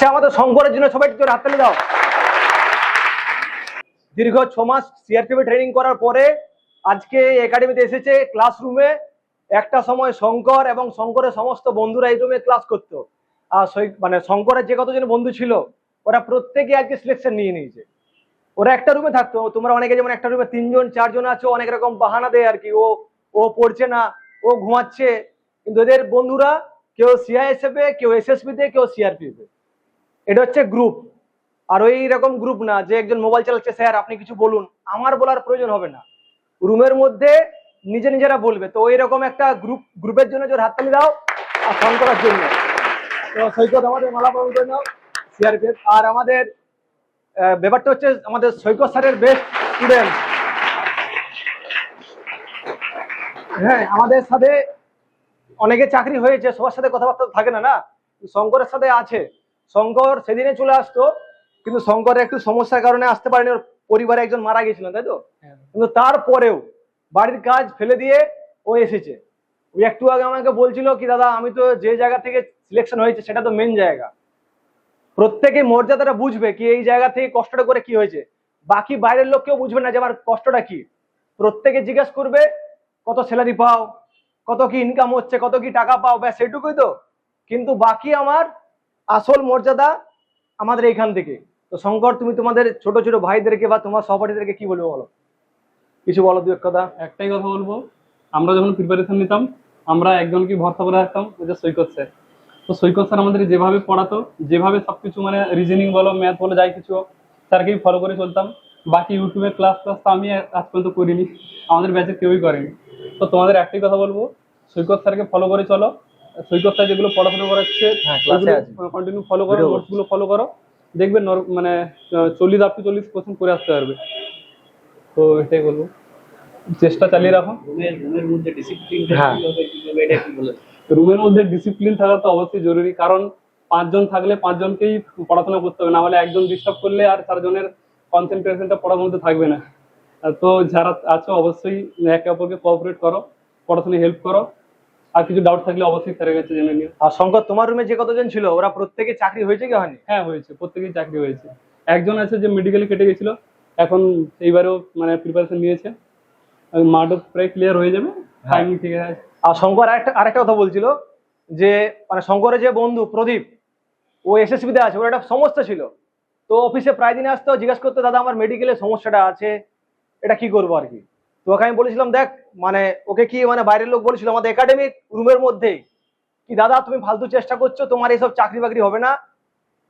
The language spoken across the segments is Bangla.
আচ্ছা আমাদের শঙ্করের জন্য সবাই একটু হাততালি দাও। দীর্ঘ ছ মাস সিআরপিএফ ট্রেনিং করার পরে আজকে একাডেমিতে এসেছে ক্লাসরুমে একটা সময় শঙ্কর এবং শঙ্করের সমস্ত বন্ধুরা এই রুমে ক্লাস করতো। আর মানে শঙ্করের যে কতজন বন্ধু ছিল, ওরা প্রত্যেকে আজকে সিলেকশন নিয়ে নিয়েছে। ওরা একটা রুমে থাকতো। তোমরা অনেকে যেমন একটা রুমে তিনজন, চারজন আছো, অনেক রকম বাহানা দেয় আর কি। ও ও পড়ছে না, ও ঘুমাচ্ছে। কিন্তু এদের বন্ধুরা কেউ সিআইএসএফ এ কেউ এসএসবি তে কেউ সিআরপিএফ এ এটা হচ্ছে গ্রুপ আর ওই রকম গ্রুপ না, যে একজন মোবাইল চালাচ্ছে, স্যার, আপনি কিছু বলুন। আমার বলার প্রয়োজন হবে না। রুমের মধ্যে নিজে নিজেরা বলবে। তো ওই রকম একটা গ্রুপ গ্রুপের জন্য জোর হাততালি দাও আর ফোন করার জন্য। তো সৈকত আমাদের মালা পাবন জন্য সিআরপিএফ আর আমাদের ব্যাপারটা হচ্ছে আমাদের সৈকত স্যারের বেস্ট স্টুডেন্ট হ্যাঁ আমাদের সাথে অনেকে চাকরি হয়েছে, সবার সাথে কথাবার্তা থাকে না না? শঙ্করের সাথে আছে। শঙ্কর সেদিনে চলে আসতো কিন্তু শঙ্করের একটু সমস্যার কারণে আসতে পারেনি ওর পরিবারে একজন মারা গেছিলেন তাই তো? কিন্তু তারপরেও বাড়ির কাজ ফেলে দিয়ে ও এসেছে। ওই একটু আগে আমাকে বলছিল কি দাদা আমি তো যে জায়গা থেকে সিলেকশন হয়েছে সেটা তো মেন জায়গা। প্রত্যেকে মর্যাদাটা বুঝবে কি এই জায়গা থেকে কষ্টটা করে কি হয়েছে। বাকি বাইরের লোক কেউ বুঝবে না যে আমার কষ্টটা কি। প্রত্যেকে জিজ্ঞেস করবে কত স্যালারি পাও? কত কি ইনকাম হচ্ছে? কত কি টাকা পাও? ব্যাস সেটুকুই তো। কিন্তু বাকি আমার আসল মর্যাদা আমাদের এইখান থেকে। তো শঙ্কর, তুমি তোমাদের ছোট ছোট ভাইদেরকে বা তোমার সহপাঠীদেরকে কি বলব বলো? কিছু বলো দু এক কথা। একটাই কথা বলব, আমরা যখন প্রিপারেশন নিতাম, আমরা একজনকে ভরসা করে রাখতাম যে সৈকত স্যার। তো সৈকত স্যার আমাদের যেভাবে পড়াতো, যেভাবে সবকিছু মানে রিজনিং বলো ম্যাথ বলো, যাই কিছু স্যারকেই ফলো করে চলতাম। বাকি ইউটিউবে ক্লাস ক্লাস তো আমি আজ পর্যন্ত করিনি, আমাদের ব্যাচে কেউই করেনি। তো তোমাদের একটাই কথা বলব, সৈকত স্যারকে ফলো করে চলো। সৈকত স্যার যেগুলো পড়াশোনা করাচ্ছে হ্যাঁ। কন্টিনিউ ফলো করো নোটসগুলো ফলো করো। দেখবে নর- মানে চল্লিশ আপ টু চল্লিশ কোশ্চেন করে আসতে পারবে। তো এটাই বলব। চেষ্টা চালিয়ে রাখো। রুমের মধ্যে ডিসিপ্লিন হ্যাঁ। রুমের মধ্যে ডিসিপ্লিন থাকা তো অবশ্যই জরুরি কারণ পাঁচজন থাকলে পাঁচজনকেই পড়াশোনা করতে হবে না হলে একজন ডিস্টার্ব করলে আর চারজনের কনসেন্ট্রেশনটা পড়ার মধ্যে থাকবে না। আর তো যারা আছো অবশ্যই একে অপরকে কোঅপারেট করো পড়াশোনায় হেল্প করো। আর কিছু ডাউট থাকলে অবশ্যই স্যারের কাছে জেনে নিও। আর শঙ্কর তোমার রুমে যে কতজন ছিল? ওরা প্রত্যেকে চাকরি হয়েছে কি হয়নি? হ্যাঁ হয়েছে। প্রত্যেকেই চাকরি হয়েছে। একজন আছে যে মেডিকেলে কেটে গেছিল। এখন এইবারও মানে প্রিপারেশন নিয়েছে। মাঠও প্রায় ক্লিয়ার হয়ে যাবে। টাইমিং ঠিক আছে। আর শঙ্কর আরেকটা আরেকটা কথা বলছিল যে মানে শঙ্করের যে বন্ধু প্রদীপ ও এসএসবি তে আছে ওর একটা সমস্যা ছিল। তো অফিসে প্রায় দিনে আসতো জিজ্ঞেস করতো দাদা আমার মেডিকেলের সমস্যাটা আছে এটা কি করব আর কি? তো ওকে আমি বলেছিলাম, দেখ মানে ওকে কি মানে বাইরের লোক বলেছিল? আমাদের একাডেমিক রুমের মধ্যেই কি দাদা, তুমি ফালতু চেষ্টা করছ? তোমার এইসব চাকরি বাকরি হবে না।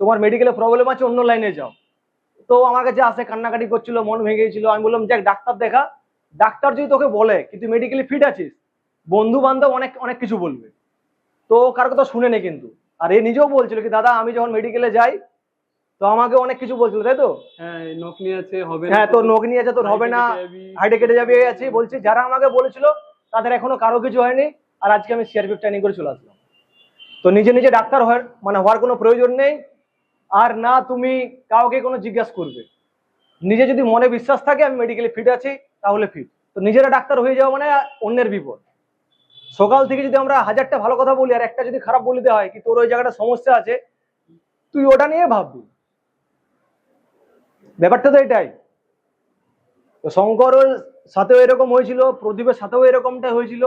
তোমার মেডিকেলে প্রবলেম আছে, অন্য লাইনে যাও। তো আমার কাছে আসে, কান্নাকাটি করছিল, মন ভেঙে গেছিল আমি বললাম যাক ডাক্তার দেখা। ডাক্তার যদি তোকে বলে কি তুই মেডিকেলি ফিট আছিস বন্ধু বান্ধব অনেক অনেক কিছু বলবে। তো কার কথা শুনে নে কিন্তু। আর এ নিজেও বলছিল কি, দাদা, আমি যখন মেডিকেলে যাই তো আমাকে অনেক কিছু বলছিল তাই তো? হ্যাঁ হ্যাঁ তোর নখ নিয়ে আছে তোর হবে না। হাইটে কেটে যাবি। আছে। বলছি যারা আমাকে বলেছিল তাদের এখনও কারও কিছু হয়নি। আর আজকে আমি সিআরপি ট্রেনিং করে চলে আসলাম। তো নিজে নিজে ডাক্তার হওয়ার মানে হওয়ার কোনো প্রয়োজন নেই। আর না তুমি কাউকে কোনো জিজ্ঞাসা করবে। নিজে যদি মনে বিশ্বাস থাকে আমি মেডিকেলে ফিট আছি তাহলে ফিট তো নিজেরা ডাক্তার হয়ে যাওয়া মানে অন্যের বিপদ। সকাল থেকে যদি আমরা হাজারটা ভালো কথা বলি আর একটা যদি খারাপ বলে দেওয়া হয় কি তোর ওই জায়গাটা সমস্যা আছে তুই ওটা নিয়ে ভাববি। ব্যাপারটা তো এটাই। শঙ্করের সাথেও এরকম হয়েছিল প্রদীপের সাথেও এরকমটা হয়েছিল।